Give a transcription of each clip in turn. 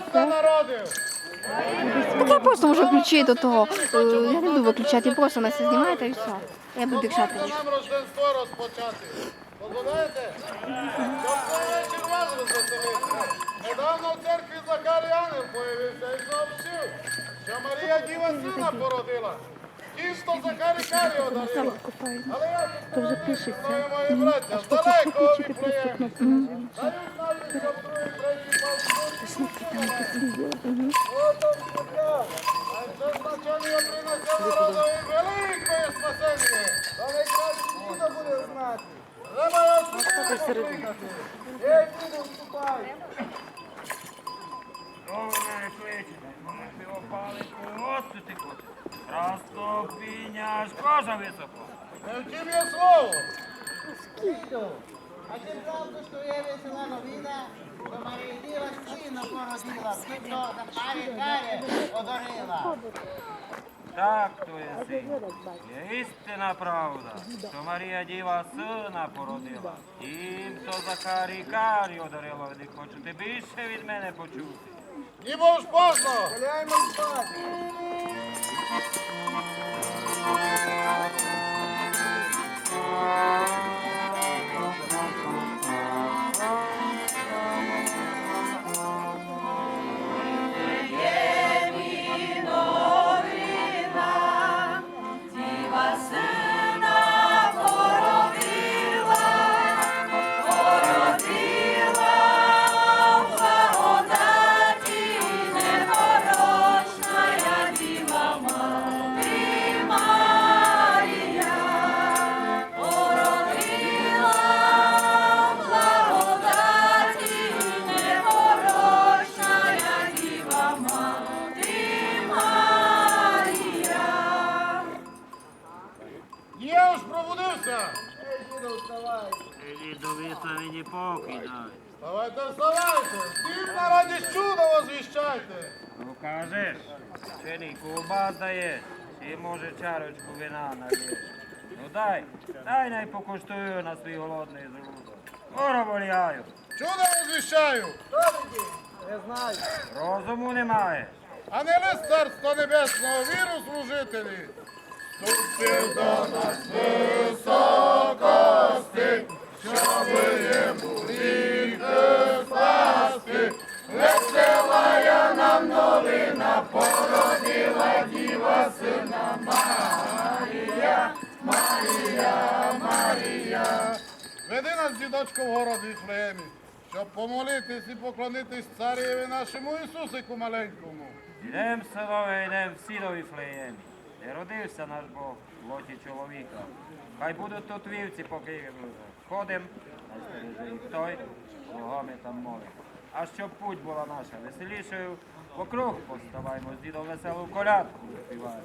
Так я просто можу ключі до того. е, Я не буду виключати, просто нас знімаєте і все. Я буду дихати. Нам рождество розпочати. Позволяєте? Недавно в церкві Захарій Ангел появився і сообщив, що Марія Діва сина породила. Тісто Захарі Карі одарила. Але я тут вже пишеться. мої браття, далеко у Віфлеємі. Дають навіть, другий, третій. Отом. А це значення принесе народові великое спасення. Та найкраще діда буде знати. Треба його покликати. Ей, діду, вступай. Добре, швидше, ти опали просто ти хочеш. Розтопіння, аж кожа високо. Не втім є слово. A ti pravdu što je vesela novina, da Marija Diva sina porodila, što da pare kare odorila. Так то є син. Є істина правда, що Марія Діва сина породила. Тим, то Захарій Карі одарила, ви хочете більше від мене почути. Ніби ж поздно. Я Thank you. Давайте вставайте. Всім на раді чудо возвіщайте. Ну кажеш, чи ні куба даєш, чи може чарочку вина налєш. Ну дай, дай най покуштую на свій голодний желудок. Скоро воляю. Чудо возвіщаю. Розуму немає. А не лист царства небесного віру служителі. Ступив до нас високости, Веди нас, дідочко, в город Віфлеємі, щоб помолитись і поклонитись цареві нашому Ісусику маленькому. Ідем, синове, ідем всі до. Де родився наш Бог в лоті чоловіка. Хай будуть тут вівці, поки ходимо, їх той, кого там молимо. А щоб путь була наша веселішою, покруг поставаємо, з дідом веселу колядку співаємо.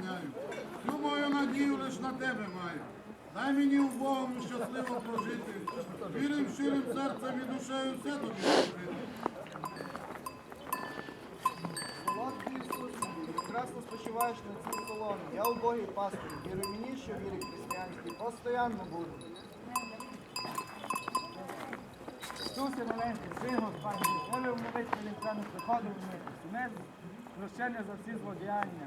охороняю. Всю мою надію лиш на тебе маю. Дай мені у Богом щасливо прожити. Вірим щирим серцем і душею все тобі зробити. Солодкою прекрасно спочиваєш на цій колоні. Я убогий пастир, віри мені, що вірить християнські, постоянно буду. Ісусе маленький, син Господній, волю вмовить, коли в приходив ми, смерть, прощення за всі злодіяння.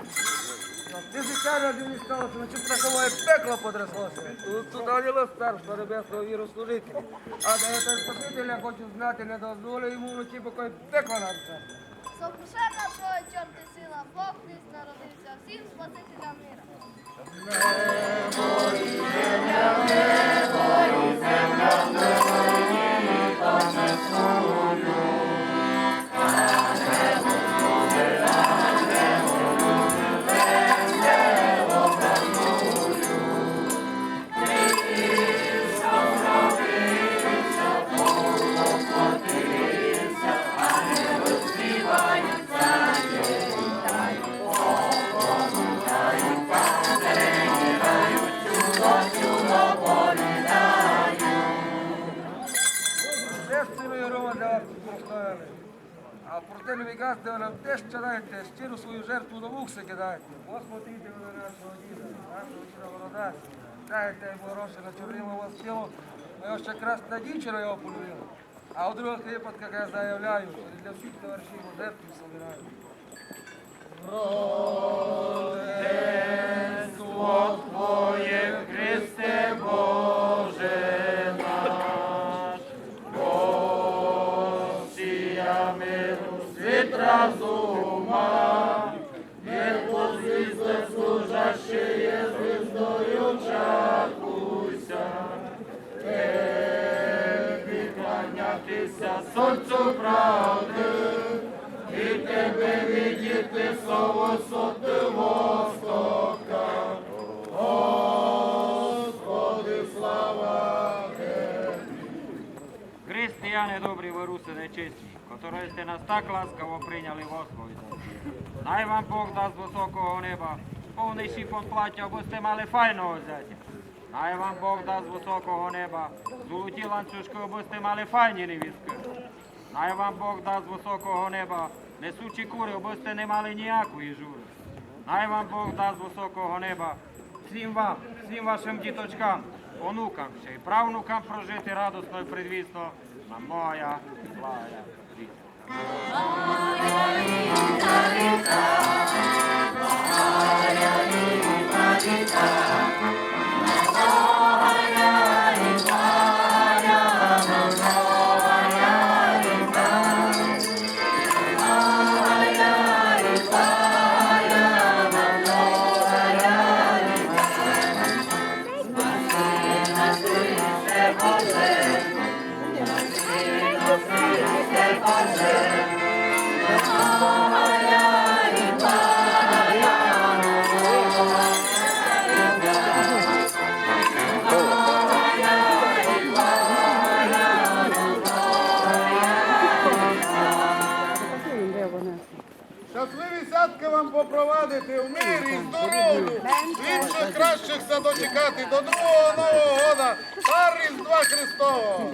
сталося, на чим страхове пекло подрослося. Тут, тут ангело старшого небесного віру служителі. А де я спасителя хочу знати, не дозволю йому вночі покой пекло надце. Сокруше твоя чорти сила, Бог Христ народився, всім спасителям мира. Поставили. А проте не виказте нам те, що дайте, щиру свою жертву до вух се кидайте. Посмотрите ви на нашого діда, нашого діда Ворода. Дайте йому гроші на чорнило вас тіло, Ми ще красна дівчина його полюбила. А у других випадках я заявляю, що для всіх товаришів жертву собираю. Кланятися сонцю правди, і тебе видіти слово соти востока. Господи, слава Християни добрі, воруси нечисті, которые сте нас так ласкаво прийняли в Господь. Най вам Бог дасть високого неба, повний шифон плаття, бо сте мали файного зятя. Най вам Бог дасть високого неба, золоті ланцюжки, бо сте мали файні невістки. Най вам Бог дасть високого неба, несучі кури, бо не мали ніякої жури. Най вам Бог дасть високого неба, всім вам, всім вашим діточкам, онукам ще й правнукам прожити радосно і предвісно на моя благая віра. Сядки провадити в мирі, здоров'ю, інших кращих дочекати до другого Нового года, та Різдва Христового.